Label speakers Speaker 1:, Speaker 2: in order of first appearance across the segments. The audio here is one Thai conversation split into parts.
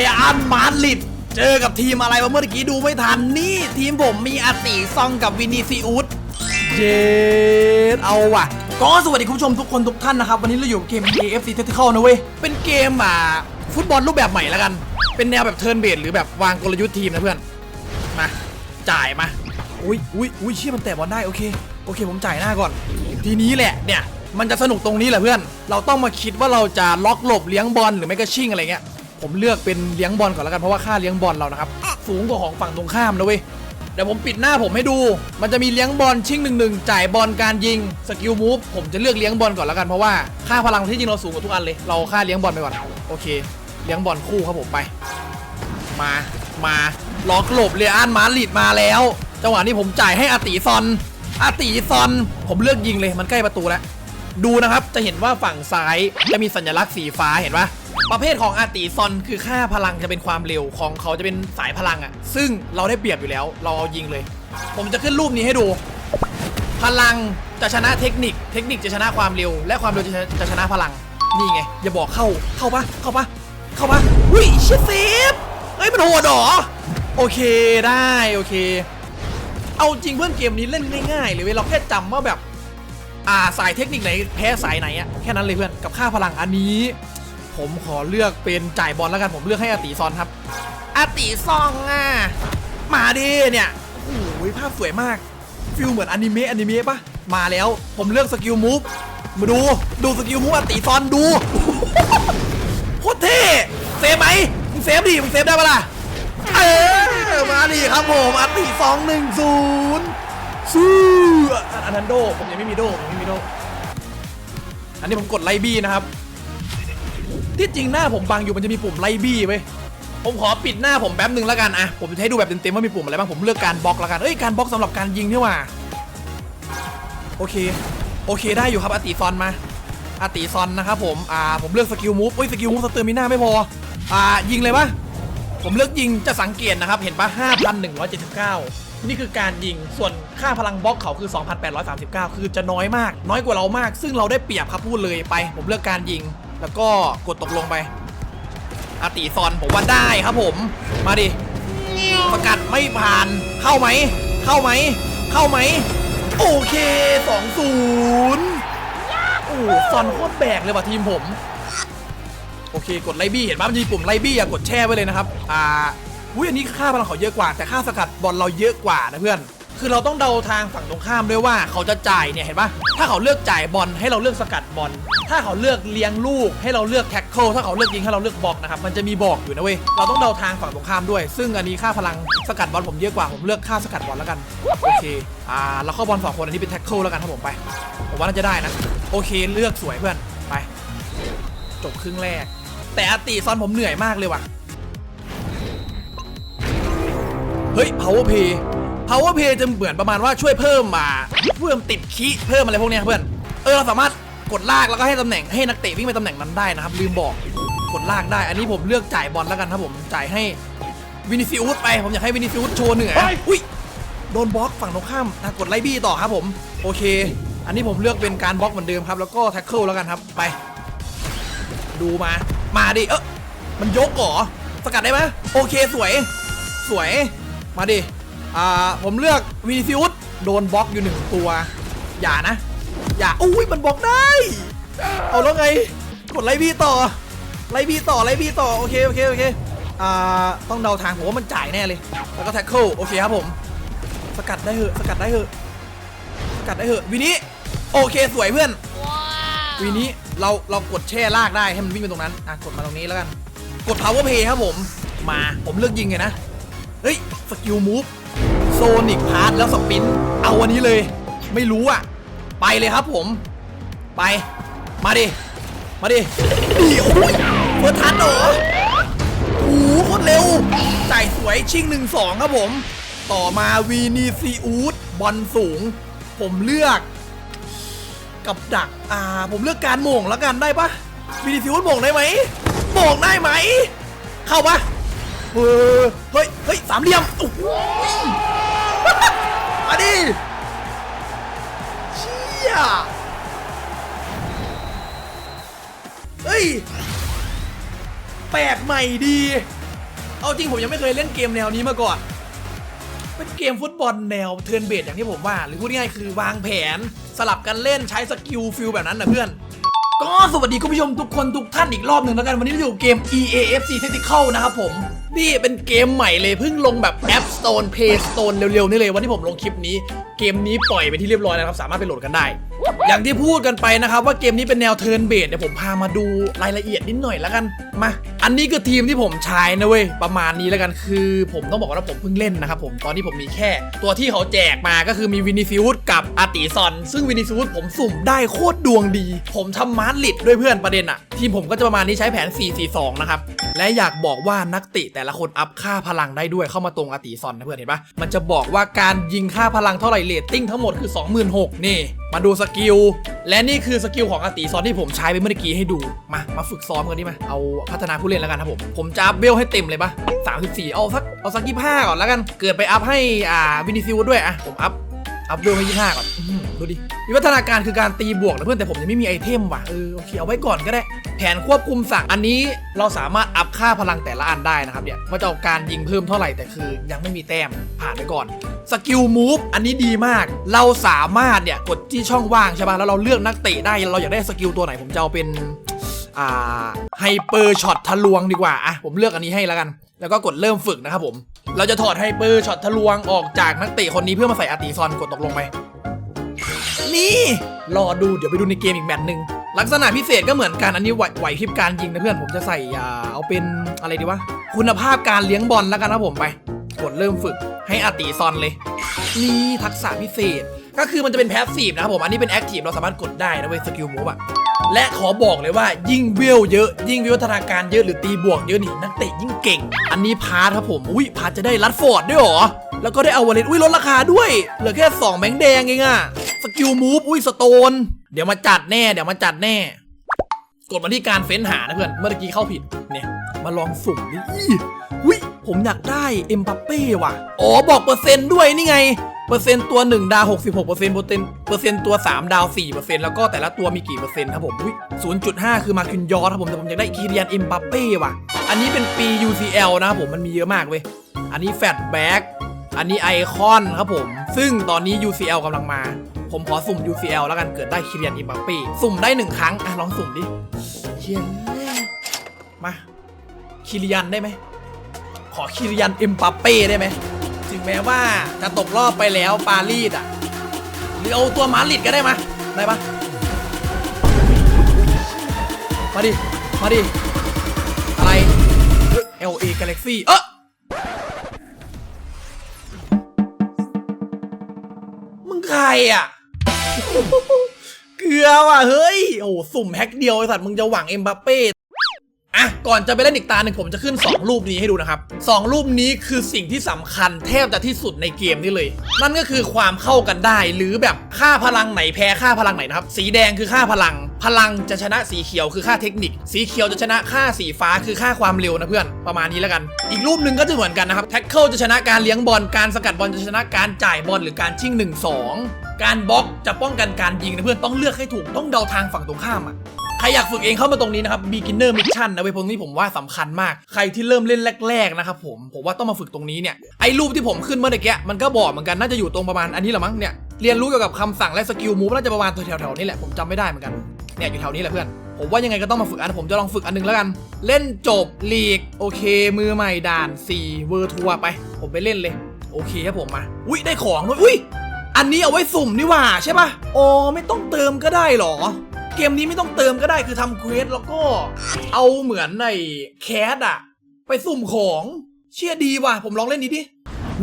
Speaker 1: เรอัลมาดริดเจอกับทีมอะไรวะเมื่อกี้ดูไม่ทันนี่ ทีมผมมีอาติซองกับวินิซิอุสเจดเอาว่ะ ก็สวัสดีคุณผู้ชมทุกคนทุกท่านนะครับ วันนี้เราอยู่เกม AFC Tactical นะเว้ย เป็นเกมอ่าฟุตบอลรูปแบบใหม่แล้วกัน เป็นแนวแบบเทิร์นเบสหรือแบบวางกลยุทธ์ทีมนะเพื่อน มา จ่ายมา อุ้ยอุ้ยอุ้ยเชี่ยมันแตะบอลได้โอเคโอเค ผมจ่ายหน้าก่อน ทีนี้แหละเนี่ยมันจะสนุกตรงนี้แหละเพื่อน เราต้องมาคิดว่าเราจะล็อกหลบเลี้ยงบอลหรือไม่ก็ชิ่งอะไรเงี้ย ผมเลือกเป็นเลี้ยงบอลก่อนแล้วกันเพราะว่าค่าเลี้ยงบอลเรานะครับสูงกว่าของฝั่งตรงข้ามนะเว้ยเดี๋ยวผมปิดหน้าผมให้ดู มันจะมีเลี้ยงบอลชิงหนึ่งหนึ่งจ่ายบอลการยิงสกิลมูฟผมจะเลือกเลี้ยงบอลก่อนแล้วกันเพราะว่าค่าพลังที่จริงเราสูงกว่าทุกอันเลย เราค่าเลี้ยงบอลไปก่อนโอเค เลี้ยงบอลคู่ครับผมไป มามาล็อกหลบเรอัลมาดริดมาแล้วจังหวะนี้ผมจ่ายให้อติซอนอติซอน ผมเลือกยิงเลยมันใกล้ประตูแล้ว ดูนะครับ จะเห็นว่าฝั่งซ้ายจะมีสัญลักษณ์สีฟ้าเห็นปะประเภทของอาติซอนคือค่าพลังจะเป็นความเร็วของเขาจะเป็นสายพลังอะ่ะ ซึ่งเราได้เปรียบอยู่แล้ว เราเอายิงเลย ผมจะขึ้นรูปนี้ให้ดู พลังจะชนะเทคนิค เทคนิคจะชนะความเร็ว และความเร็วจะชนะจะชนะพลัง นี่ไง อย่าบอกเข้า เข้าปะเข้าปะเข้าปะอุ้ยเชฟเซฟเฮ้ยมันโหดหรอ โอเคได้โอเค เอาจริงเพื่อนเกมนี้เล่นง่ายๆเลยเว้ยเราแค่จำว่าแบบ อ่าสายเทคนิคไหนแพ้สายไหนอะแค่นั้นเลยเพื่อนกับค่าพลังอันนี้ ผมขอเลือกเป็นจ่ายบอลแล้วกันผมเลือกให้อาติซอนครับอาติซองอะมาดิเนี่ยโอ้โหภาพสวยมากฟิลเหมือนอนิเมะอนิเมะปะมาแล้วผมเลือกสกิลมูฟมาดูดูสกิลมูฟอาติซอนดูโคตรเท่เซฟไหมมึงเซฟดิมึงเซฟได้ปะล่ะเออมาดิครับผมอาติสองหนึ่งศูนย์สู้ อันนั้นโดผมยังไม่มีโดผมยังไม่มีโดอันนี้ผมกดไลบี้นะครับ ที่จริงหน้าผมบังอยู่มันจะมีปุ่มไลบี้ไว้ผมขอปิดหน้าผมแป๊บหนึ่งแล้วกันอะผมจะให้ดูแบบเต็มๆว่ามีปุ่มอะไรบ้างผมเลือกการบล็อกแล้วกันเอ้ยการบล็อกสำหรับการยิงนี่หว่าโอเคโอเคได้อยู่ครับอาติซอนมาอาติซอนนะครับผมอ่าผมเลือกสกิลมูฟเอ้ยสกิลมูฟสเตอร์มิน่าไม่พออ่ายิงเลยปะผมเลือกยิงจะสังเกตนะครับเห็นปะ5,179นี่งร้อยเจ็ดสิบเก้า นี่คือการยิงส่วนค่าพลังบล็อกเขาคือ 2,839 คือจะน้อยมาก น้อยกว่าเรามาก ซึ่งเราได้เปรียบครับพูดเลยไป ผมเลือกการยิง แล้วก็กดตกลงไปอาติซอนผมว่าได้ครับผม มาดิประกัดไม่ผ่านเข้าไหม เข้าไหม เข้าไหม โอเค 2-0 โอ้ซอนโคตรแบกเลยว่ะทีมผม โอเค กดไลบี้เห็นปะมันมีปุ่มไลบี้อะกดแช่ไว้เลยนะครับ อ่า อุ้ยอันนี้ค่าพลังเขาเยอะกว่า แต่ค่าสกัดบอลเราเยอะกว่านะเพื่อน คือเราต้องเดาทางฝั่งตรงข้ามด้วยว่าเขาจะจ่ายเนี่ยเห็นปะถ้าเขาเลือกจ่ายบอลให้เราเลือกสกัดบอล ถ้าเขาเลือกเลี้ยงลูกให้เราเลือกแท็กเกิลถ้าเขาเลือกยิงให้เราเลือกบล็อกนะครับมันจะมีบอกอยู่นะเว้ยเราต้องเดาทางฝั่งตรงข้ามด้วย ซึ่งอันนี้ค่าพลังสกัดบอลผมเยอะกว่าผมเลือกค่าสกัดบอลแล้วกันโอเคอ่าเราเข้าบอลสองคนอันนี้เป็นแท็กเกิลแล้วกันครับผมไปผมว่าน่าจะได้นะ โอเคเลือกสวยเพื่อนไป จบครึ่งแรก แต่อติซอนผมเหนื่อยมากเลยว่ะ เฮ้ย power play power play จะเหมือนประมาณว่าช่วยเพิ่มมาเพิ่มติดคีเพิ่มอะไรพวกเนี้ยเพื่อนเออเราสามารถกดลากแล้วก็ให้ตำแหน่งให้นักเตะวิ่งไปตำแหน่งนั้นได้นะครับลืมบอกกดลากได้ อันนี้ผมเลือกจ่ายบอลแล้วกันครับผมจ่ายให้วินิซิอุสไปผมอยากให้วินิซิอุสโชว์เหนืออุ้ยโดนบล็อกฝั่งตรงข้ามอะกดไล่บี้ต่อครับผมโอเค อันนี้ผมเลือกเป็นการบล็อกเหมือนเดิมครับ แล้วก็แท็กเกิลแล้วกันครับไป ดูมา มาดิเออมันยกเหรอสกัดได้ไหมโอเคสวย สวย มาดิ อ่า ผมเลือกวีซิอุสโดนบล็อกอยู่หนึ่งตัว อย่านะ อย่า อุ้ย มันบล็อกได้ เอาแล้วไง กดไล่บี้ต่อ ไล่บี้ต่อ ไล่บี้ต่อ โอเค โอเค โอเค อ่า ต้องเดาทางผมว่ามันจ่ายแน่เลย แล้วก็แท็กเกิลโอเคครับผม สกัดได้เหอะ สกัดได้เหอะ สกัดได้เหอะ วินี้โอเค สวยเพื่อนวีนี้เรา เรากดแช่ลากได้ ให้มันวิ่งไปตรงนั้น อะ กดมาตรงนี้แล้วกัน กด power play ครับผม มา ผมเลือกยิงไงนะ เฮ้ย สกิลมูฟโซนิกพาร์ทแล้วสปิน เอาวันนี้เลย ไม่รู้อะไปเลยครับผม ไป มาดิ มาดิดีโอ้ยเปิดทันเหรอโอ้โหโคตรเร็วจ่ายสวยชิงหนึ่งสองครับผม ต่อมาวีนีซีอูดบอลสูง ผมเลือก กับดัก อ่า ผมเลือกการโหม่งแล้วกันได้ปะวินิซิอุสโหม่งได้ไหมโหม่งได้ไหม เข้าปะ เออเฮ้ยเฮ้ยสามเหลี่ยมโอ้โหมาดิเชี่ยเฮ้ยแปลกใหม่ดี เอาจริงผมยังไม่เคยเล่นเกมแนวนี้มาก่อน เป็นเกมฟุตบอลแนวเทิร์นเบสอย่างที่ผมว่า หรือพูดง่ายๆคือวางแผนสลับกันเล่นใช้สกิลฟิลแบบนั้นนะเพื่อน ก็สวัสดีคุณผู้ชมทุกคนทุกท่านอีกรอบหนึ่งแล้วกัน วันนี้เราอยู่เกม EAFC Tactical นะครับผม นี่เป็นเกมใหม่เลยเพิ่งลงแบบ App Store Play Store เร็วๆนี่เลยวันที่ผมลงคลิปนี้ เกมนี้ปล่อยไปที่เรียบร้อยแล้วครับ สามารถไปโหลดกันได้ อย่างที่พูดกันไปนะครับว่าเกมนี้เป็นแนวเทิร์นเบสเดี๋ยวผมพามาดูรายละเอียดนิดหน่อยแล้วกันมา อันนี้คือทีมที่ผมใช้นะเว้ยประมาณนี้แล้วกันคือผมต้องบอกว่าผมเพิ่งเล่นนะครับผมตอนนี้ผมมีแค่ ตัวที่เขาแจกมาก็คือมีวินิฟิวส์กับอาติซอน ซึ่งวินิฟิวส์ผมสุ่มได้โคตรดวงดี ผมทำมาร์ลิดด้วยเพื่อนประเด็นอะทีมผมก็จะประมาณนี้ใช้แผน 4-4-2 นะครับ และอยากบอกว่านักติแต่ละคนอัพค่าพลังได้ด้วยเข้ามาตรงอาติซอนนะเพื่อนเห็นปะมันจะบอกว่าการยิงค่าพลังเท่าไหร่เรตติ้งทั้งหมดคือ 26,000นี่มาดูสกิล และนี่คือสกิลของอาติซอนที่ผมใช้ไปเมื่อกี้ให้ดู มา มาฝึกซ้อมกันดิมาเอาพัฒนาผู้เล่นแล้วกันครับผม ผมจะอัพเบลให้เต็มเลยปะ34 เอาสัก เอาสักยี่ห้าก่อนแล้วกัน เกิดไปอัพให้ อ่า วินิซิวด้วยอะผมอัพ อัพเวลให้25ก่อนอื้อหือดูดิวิวัฒนาการคือการตีบวกนะเพื่อนแต่ผมยังไม่มีไอเทมว่ะเออโอเคเอาไว้ก่อนก็ได้ แผนควบคุมสั่งอันนี้เราสามารถอัพค่าพลังแต่ละอันได้นะครับเนี่ยว่าจะเอาการยิงเพิ่มเท่าไหร่แต่คือยังไม่มีแต้มผ่านไปก่อนสกิลมูฟอันนี้ดีมาก เราสามารถเนี่ยกดที่ช่องว่างใช่ป่ะแล้วเราเลือกนักเตะได้เราอยากได้สกิลตัวไหนผมจะเอาเป็น อ่าไฮเปอร์ช็อตทะลวงดีกว่า อะ ผมเลือกอันนี้ให้แล้วกัน แล้วก็กดเริ่มฝึกนะครับผม เราจะถอดไฮเปอร์ช็อตทะลวงออกจากนักเตะคนนี้เพื่อมาใส่อาร์ติซอนกดตกลงไปนี่รอดูเดี๋ยวไปดูในเกมอีกแมตช์หนึ่งลักษณะพิเศษก็เหมือนกันอันนี้ไหวพริบการยิงนะเพื่อนผมจะใส่อ่าเอาเป็นอะไรดีวะคุณภาพการเลี้ยงบอลแล้วกันนะผมไป กดเริ่มฝึกให้อาติซอนเลย นี่ทักษะพิเศษ ก็คือมันจะเป็นแพสซีฟนะครับผมอันนี้เป็นแอคทีฟเราสามารถกดได้นะเว้ยสกิลมูฟอะ และขอบอกเลยว่ายิ่งเวลเยอะ ยิ่งวิวัฒนาการเยอะหรือตีบวกเยอะนี่นักเตะยิ่งเก่ง อันนี้พาร์ทครับผมอุ้ยพาร์ทจะได้รัดฟอร์ดด้วยเหรอ แล้วก็ได้เอาวอลเลตอุ้ยลดราคาด้วย เหลือแค่2แบงค์แดงเองอะสกิลมูฟอุ้ยสโตน เดี๋ยวมาจัดแน่เดี๋ยวมาจัดแน่ กดมาที่การเฟ้นหานะเพื่อนเมื่อกี้เข้าผิดเนี่ยมาลองสุ่มดิอีอุ้ยผมอยากได้เอ็มบัปเป้ว่ะ อ๋อบอกเปอร์เซ็นต์ด้วยนี่ไง เปอร์เซ็นต์ตัว 1 ดาว 66เปอร์เซ็นต์เปอร์เซ็นต์เปอร์เซ็นต์ตัว 3 ดาว4เปอร์เซ็นต์แล้วก็แต่ละตัวมีกี่เปอร์เซ็นต์ครับผมอุ้ย0.5 คือมาคินยอครับผมแต่ผมอยากได้คีเรียนเอ็มบัปเป้ว่ะ อันนี้เป็นปี UCL นะครับผมมันมีเยอะมากเว้ย อันนี้แฟตแบ็กอันนี้ไอคอนครับผม ซึ่งตอนนี้ UCL กำลังมา ผมขอสุ่ม UCL แล้วกันเกิดได้คิเรียนเอ็มบัปเป้สุ่มได้หนึ่งครั้งอะลองสุ่มดิเชียมาคิเรียนได้ไหมขอคิริยันเอ็มปเป้ได้ไหม ถึงแม้ว่าจะตกรอบไปแล้วปารีสอะ หรือเอาตัวมาริดก็ได้มได้ปะมาดิ มาดิ อะไร LA Galaxy เออมึงใครอะ เกลือว่ะ เฮ้ย โอ้โหสุ่มแฮกเดียวไอสัตว์ มึงจะหวังเอ็มบัปเป้ อะก่อนจะไปเล่นอีกตาหนึ่งผมจะขึ้น 2 รูปนี้ให้ดูนะครับ 2 รูปนี้คือสิ่งที่สำคัญแทบจะที่สุดในเกมนี้เลย นั่นก็คือความเข้ากันได้หรือแบบค่าพลังไหนแพ้ค่าพลังไหนนะครับ สีแดงคือค่าพลัง พลังจะชนะสีเขียวคือค่าเทคนิค สีเขียวจะชนะค่าสีฟ้าคือค่าความเร็วนะเพื่อนประมาณนี้แล้วกัน อีกรูปหนึ่งก็จะเหมือนกันนะครับแท็กเกิลจะชนะการเลี้ยงบอลการสกัดบอลจะชนะการจ่ายบอลหรือการชิง1 2การบล็อกจะป้องกันการยิงนะเพื่อนต้องเลือกให้ถูกต้องเดาทางฝั่งตรงข้ามอะ ใครอยากฝึกเองเข้ามาตรงนี้นะครับ beginner mission นะเว้ยพวกนี้ผมว่าสำคัญมาก ใครที่เริ่มเล่นแรก ๆ นะครับผม ผมว่าต้องมาฝึกตรงนี้เนี่ย ไอ้รูปที่ผมขึ้นเมื่อกี้มันก็บอกเหมือนกัน น่าจะอยู่ตรงประมาณอันนี้แหละมั้งเนี่ย เรียนรู้เกี่ยวกับคำสั่งและสกิลมูฟน่าจะประมาณตัวแถวๆนี้แหละ ผมจำไม่ได้เหมือนกัน เนี่ยอยู่แถวนี้แหละเพื่อน ผมว่ายังไงก็ต้องมาฝึกอันผมจะลองฝึกอันหนึงแล้วกัน เล่นจบลีกโอเค มือใหม่ด่าน4เวอร์ทัวร์ไป ผมไปเล่นเลย โอเคครับผมมา อุ้ยได้ของด้วยอุ้ยอันนี้เอาไว้สุ่มนี่หว่าใช่ปะอ๋อไม่ต้องเติมก็ได้หรอ เกมนี้ไม่ต้องเติมก็ได้คือทำเควสแล้วก็เอาเหมือนในแคสอะไปสุ่มของเชี่ยดีว่ะ ผมลองเล่นนี้ดิ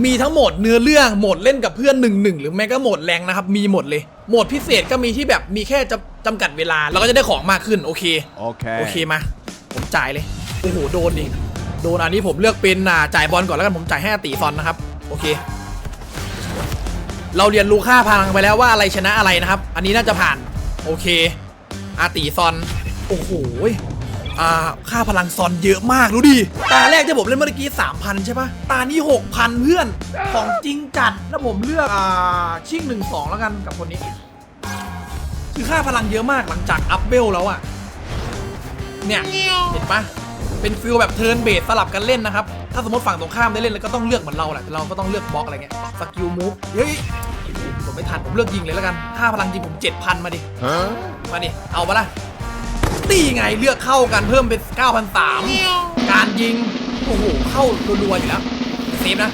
Speaker 1: มีทั้งหมดเนื้อเรื่องโหมดเล่นกับเพื่อนหนึ่งหนึ่งหรือแม้ก็โหมดแรงนะครับ มีหมดเลยโหมดพิเศษก็มีที่แบบมีแค่จะจำกัดเวลาเราก็จะได้ของมากขึ้นโอเค
Speaker 2: Okay.
Speaker 1: โอเคมา ผมจ่ายเลย โอ้โห โดนดิโดนอันนี้ผมเลือกเป็นอ่าจ่ายบอลก่อนแล้วกันผมจ่ายให้อาตีซอนนะครับ โอเค เราเรียนรู้ค่าพลังไปแล้วว่าอะไรชนะอะไรนะครับ อันนี้น่าจะผ่าน โอเค อาตีซอน โอ้โหอ่าค่าพลังซอนเยอะมากดูดิ ตาแรกที่ผมเล่นเมื่อกี้ 3,000 ใช่ปะตานี้ 6,000 เพื่อน ของจริงจัด แล้วผมเลือก อ่า ชิ่งหนึ่งสองแล้วกันกับคนนี้ คือค่าพลังเยอะมากหลังจากอัพเวลแล้วอะเนี่ย เห็นปะเป็นฟิลแบบเทิร์นเบสสลับกันเล่นนะครับ ถ้าสมมติฝั่งตรงข้ามได้เล่นแล้วก็ต้องเลือกเหมือนเราแหละแต่เราก็ต้องเลือกบล็อกอะไรเงี้ยสกิลมูฟเฮ้ย ไม่ทันผมเลือกยิงเลยแล้วกัน ถ้าพลังยิงผม 7,000 มาดิ มาดิ เอาปะล่ะตีไงเลือกเข้ากันเพิ่มเป็น9,300การยิง โอ้โห เข้ารัวๆอยู่แล้ว เซฟนะ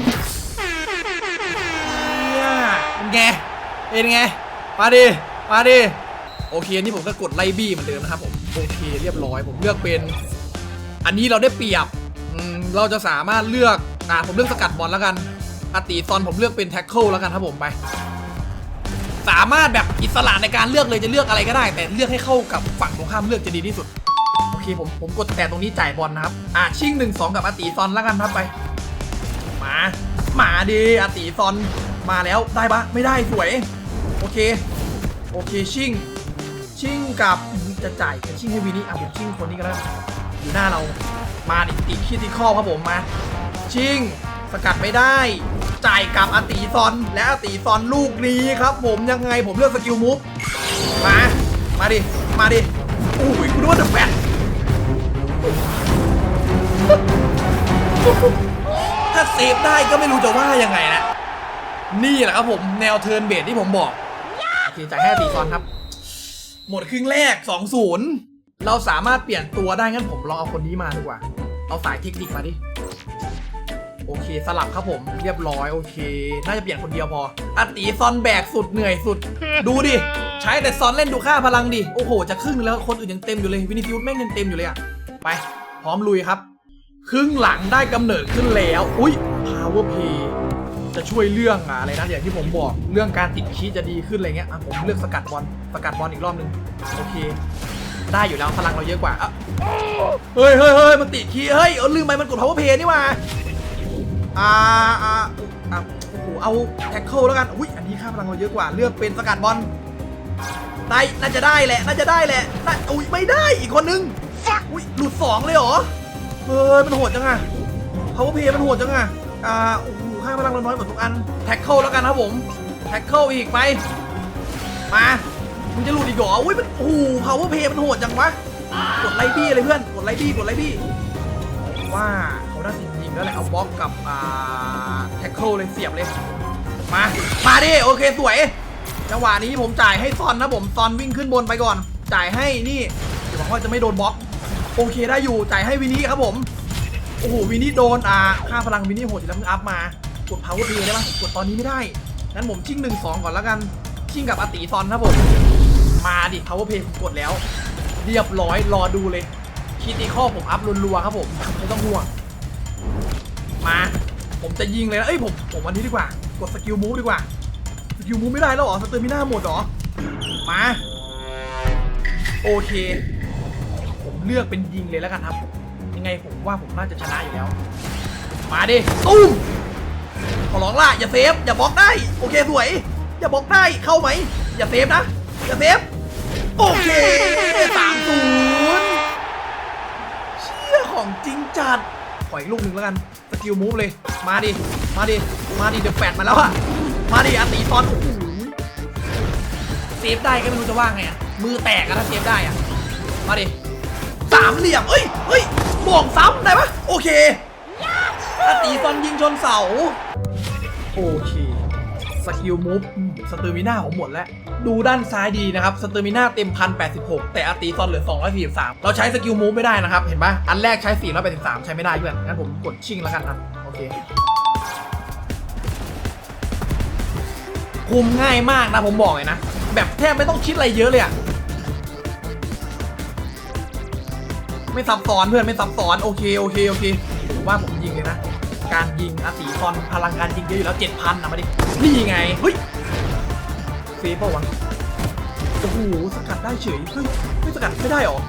Speaker 1: เนี่ยเป็นไงเป็นไง มาดิ มาดิ โอเค นี่ผมก็กดไล่บี้เหมือนเดิมนะครับผม โอเค เรียบร้อย ผมเลือกเป็น อันนี้เราได้เปรียบอืมเราจะสามารถเลือก อ่า ผมเลือกสกัดบอลแล้วกันอาติซอนผมเลือกเป็นแท็กเกิลแล้วกันครับผมไป สามารถแบบอิสระในการเลือกเลยจะเลือกอะไรก็ได้ แต่เลือกให้เข้ากับฝั่งตรงข้ามเลือกจะดีที่สุดโอเคผมผมกดแต่ตรงนี้จ่ายบอลนะครับอะชิงหนึ่งสองกับอาติซอนแล้วกันครับไปมาหมาดีอาติซอนมาแล้วได้ปะไม่ได้สวยโอเคโอเคชิงชิงกับจะจ่ายเป็นชิงให้วินี่อะผมชิงคนนี้ก็ได้อยู่หน้าเรามาดิติคิติคอครับผมมาชิงสกัดไม่ได้ จ่ายกับอติซอนและอติซอนลูกนี้ครับผมยังไงผมเลือกสกิลมูฟมา มาดิ มาดิอุ้ยคุณว่าจะแฟนถ้าเซฟได้ก็ไม่รู้จะว่ายังไงนะ นี่แหละครับผมแนวเทิร์นเบสที่ผมบอกโอเคจ่ายให้อติซอนครับ หมดครึ่งแรก 2-0 เราสามารถเปลี่ยนตัวได้งั้นผมลองเอาคนนี้มาดีกว่า เอาสายเทคนิคมาดิ โอเคสลับครับผมเรียบร้อยโอเค น่าจะเปลี่ยนคนเดียวพออาตีซอนแบกสุดเหนื่อยสุด ดูดิ ใช้แต่ซอนเล่นดูค่าพลังดิ โอ้โห จะครึ่งแล้วคนอื่นยังเต็มอยู่เลยวินิฟิวแม่งยังเต็มอยู่เลยอะไป พร้อมลุยครับ ครึ่งหลังได้กำเนิดขึ้นแล้ว อุ้ย power play จะช่วยเรื่องอะอะไรนะอย่างที่ผมบอกเรื่องการติดคีย์จะดีขึ้นอะไรเงี้ยอะผมเลือกสกัดบอลสกัดบอลอีกรอบนึงโอเค ได้อยู่แล้วพลังเราเยอะกว่าอะเฮ้ยเฮ้ยเฮ้ยมันติดคีย์เฮ้ยเออลืมไปมันกด power play นี่ว่า อ่าอ่าอะโอ้โหเอาแท็กเกิลแล้วกันอุ้ยอันนี้ค่าพลังเราเยอะกว่าเลือกเป็นสกัดบอลได้น่าจะได้แหละ น่าจะได้แหละน่าอุ้ยไม่ได้อีกคนนึงอุ้ยหลุดสองเลยเหรอเฮ้ยมันโหดจังอะ power play มันโหดจังอะอ่าโอ้โหค่าพลังเราน้อยกว่าทุกอันแท็กเกิลแล้วกันครับผมแท็กเกิลอีกไปมามึงจะหลุดอีกเหรออุ้ยมันโอ้โห power play มันโหดจังวะกดไลบี้เลยเพื่อนกดไลบี้กดไลบี้ว่าเขาน่าสิ แล้วแหละเอาบล็อกกับอ่าแท็กเกิลเลยเสียบเลย มา มาดิ โอเคสวย จังหวะนี้ผมจ่ายให้ซอนนะผมซอนวิ่งขึ้นบนไปก่อน จ่ายให้นี่เดี๋ยวหวังว่าจะไม่โดนบล็อก โอเคได้อยู่ จ่ายให้วินนี่ครับผม โอ้โหวินนี่โดนอ่าค่าพลังวินนี่โหดแล้วมึงอัพมากด power play ได้ปะกดตอนนี้ไม่ได้ งั้นผมชิ่งหนึ่งสองก่อนแล้วกัน ชิ่งกับอาติซอนครับผม มาดิ power play ผมกดแล้ว เรียบร้อยรอดูเลยคีติข้อผมอัพรัวๆครับผมไม่ต้องห่วง มา ผมจะยิงเลยนะเอ้ยผมผมวันนี้ดีกว่า กดสกิลมูฟดีกว่า สกิลมูฟไม่ได้แล้วเหรอสเตอร์มิน่าหมดเหรอ มา โอเค ผมเลือกเป็นยิงเลยแล้วกันครับ ยังไงผมว่าผมน่าจะชนะอยู่แล้ว มาดิ ตุ้ม ขอร้องล่ะ อย่าเซฟ อย่าบล็อกได้ โอเคสวย อย่าบล็อกได้ เข้าไหม อย่าเซฟนะ อย่าเซฟ โอเคสามศูนย์เชี่ยของจริงจัด ขออีกลูกหนึ่งแล้วกันสกิลมูฟเลย มาดิ มาดิ มาดิเดือะแฟดมาแล้วอะมาดิอาตีตอนโอ้โหเซฟได้ก็ไม่รู้จะว่าไงอะมือแตกอะถ้าเซฟได้อะมาดิสามเหลี่ยมเอ้ยเฮ้ยบ่วงซ้ำได้ปะโอเคอาตีตอนยิงชนเสา โอเคสกิลมูฟ สเตอร์มิน่าผมหมดแล้ว ดูด้านซ้ายดีนะครับสเตอร์มิน่าเต็มพันแปดสิบหกแต่อาตีซอนเหลือ 243 เราใช้สกิลมูฟไม่ได้นะครับ เห็นปะอันแรกใช้ 483 ใช้ไม่ได้เพื่อนงั้นผมกดชิ่งแล้วกันครับโอเคคุมง่ายมากนะผมบอกเลยนะ แบบแทบไม่ต้องคิดอะไรเยอะเลยอะไม่ซับซ้อนเพื่อนไม่ซับซ้อนโอเคโอเคโอเคผมว่าผมยิงเลยนะการยิงอาตีซอนพลังการยิงเยอะอยู่แล้ว7,000นะมาดินี่ไงเฮ้ย ฟย์เปล่าวะโอ้โหสกัดได้เฉยเฮ้ยไม่สกัดไม่ได้หรอ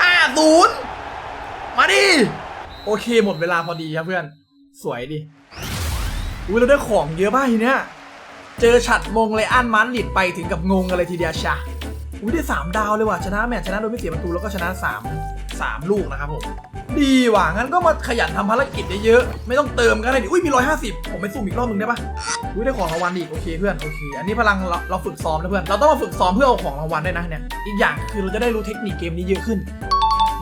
Speaker 1: อ่าศูนย์มาดิ โอเคหมดเวลาพอดีครับเพื่อน สวยดิ อุ้ยเราได้ของเยอะมากทีเนี้ย เจอฉัดมงเลยอันมันหลิดไปถึงกับงงกันเลยทีเดียวชะอุ้ยได้3ดาวเลยว่ะชนะแมตช์ชนะโดยไม่เสียประตูแล้วก็ชนะ3 3 ลูกนะครับผม ดีว่ะงั้นก็มาขยันทำภารกิจเยอะๆไม่ต้องเติมก็ได้ดิอุ้ยมี 150 ผมไปสุ่มอีกรอบหนึงได้ปะอุ้ยได้ของรางวัลอีกโอเคเพื่อนโอเคอันนี้พลังเราเราฝึกซ้อมนะเพื่อนเราต้องมาฝึกซ้อมเพื่อเอาของรางวัลด้วยนะเนี่ยอีกอย่างคือเราจะได้รู้เทคนิคเกมนี้เยอะขึ้น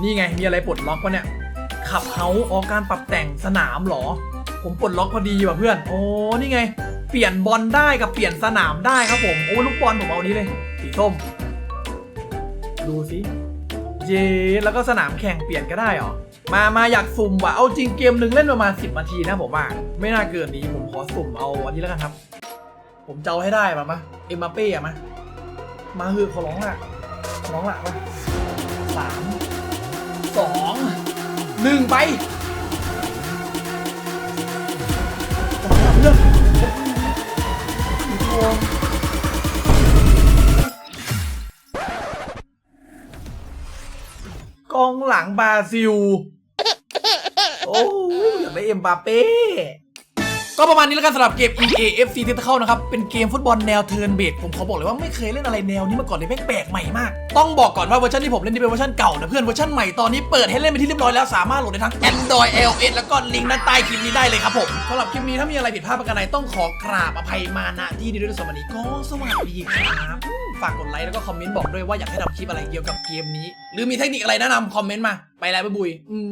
Speaker 1: นี่ไงมีอะไรปลดล็อกวะเนี่ยขับเฮาออกการปรับแต่งสนามหรอ ผมปลดล็อกพอดีว่ะเพื่อน โอ้นี่ไง เปลี่ยนบอลได้กับเปลี่ยนสนามได้ครับผม โอ้ลูกบอลผมเอานี้เลย สีส้ม ดูสิ เยแล้วก็สนามแข่งเปลี่ยนก็ได้เหรอ มามาอยากสุ่มว่ะ เอาจริงเกมหนึ่งเล่นประมาณ 10นาทีนะผมว่า ไม่น่าเกินนี้ผมขอสุ่มเอาอันนี้แล้วกันครับ ผมจะเอาให้ได้มาปะเอ็มบัปเป้อะมามาคือขอร้องละขอร้องละมาสามสองหนึ่งไปเรื่อง กองหลังบราซิล โอ้ยอย่าไปเอ็มบาเป้ ก็ประมาณนี้แล้วกันสำหรับเกม EA FC t e t a c l นะครับ เป็นเกมฟุตบอลแนวเทิร์นเบสผมขอบอกเลยว่าไม่เคยเล่นอะไรแนวนี้มาก่อนเลยแม่งแปลกใหม่มาก ต้องบอกก่อนว่าเวอร์ชันที่ผมเล่นนี่เป็นเวอร์ชันเก่านะเพื่อนเวอร์ชันใหม่ตอนนี้เปิดให้เล่นไปที่เรียบร้อยแล้วสามารถโหลดได้ทั้ง Android iOS แล้วก็ลิงก์ด้านใต้คลิปนี้ได้เลยครับผมสำหรับคลิปนี้ถ้ามีอะไรผิดพลาดประการใดต้องขอกราบอภัยมาณที่นี้ด้วยสำหรับวันนี้ก็สวัสดีครับฝากกดไลค์แล้วก็คอมเมนต์บอกด้วยว่าอยากให้ทำคลิปอะไรเกี่ยวกับเกมนี้ หรือมีเทคนิคอะไรแนะนำคอมเมนต์มาไปแล้วบ๊ายบุย อืม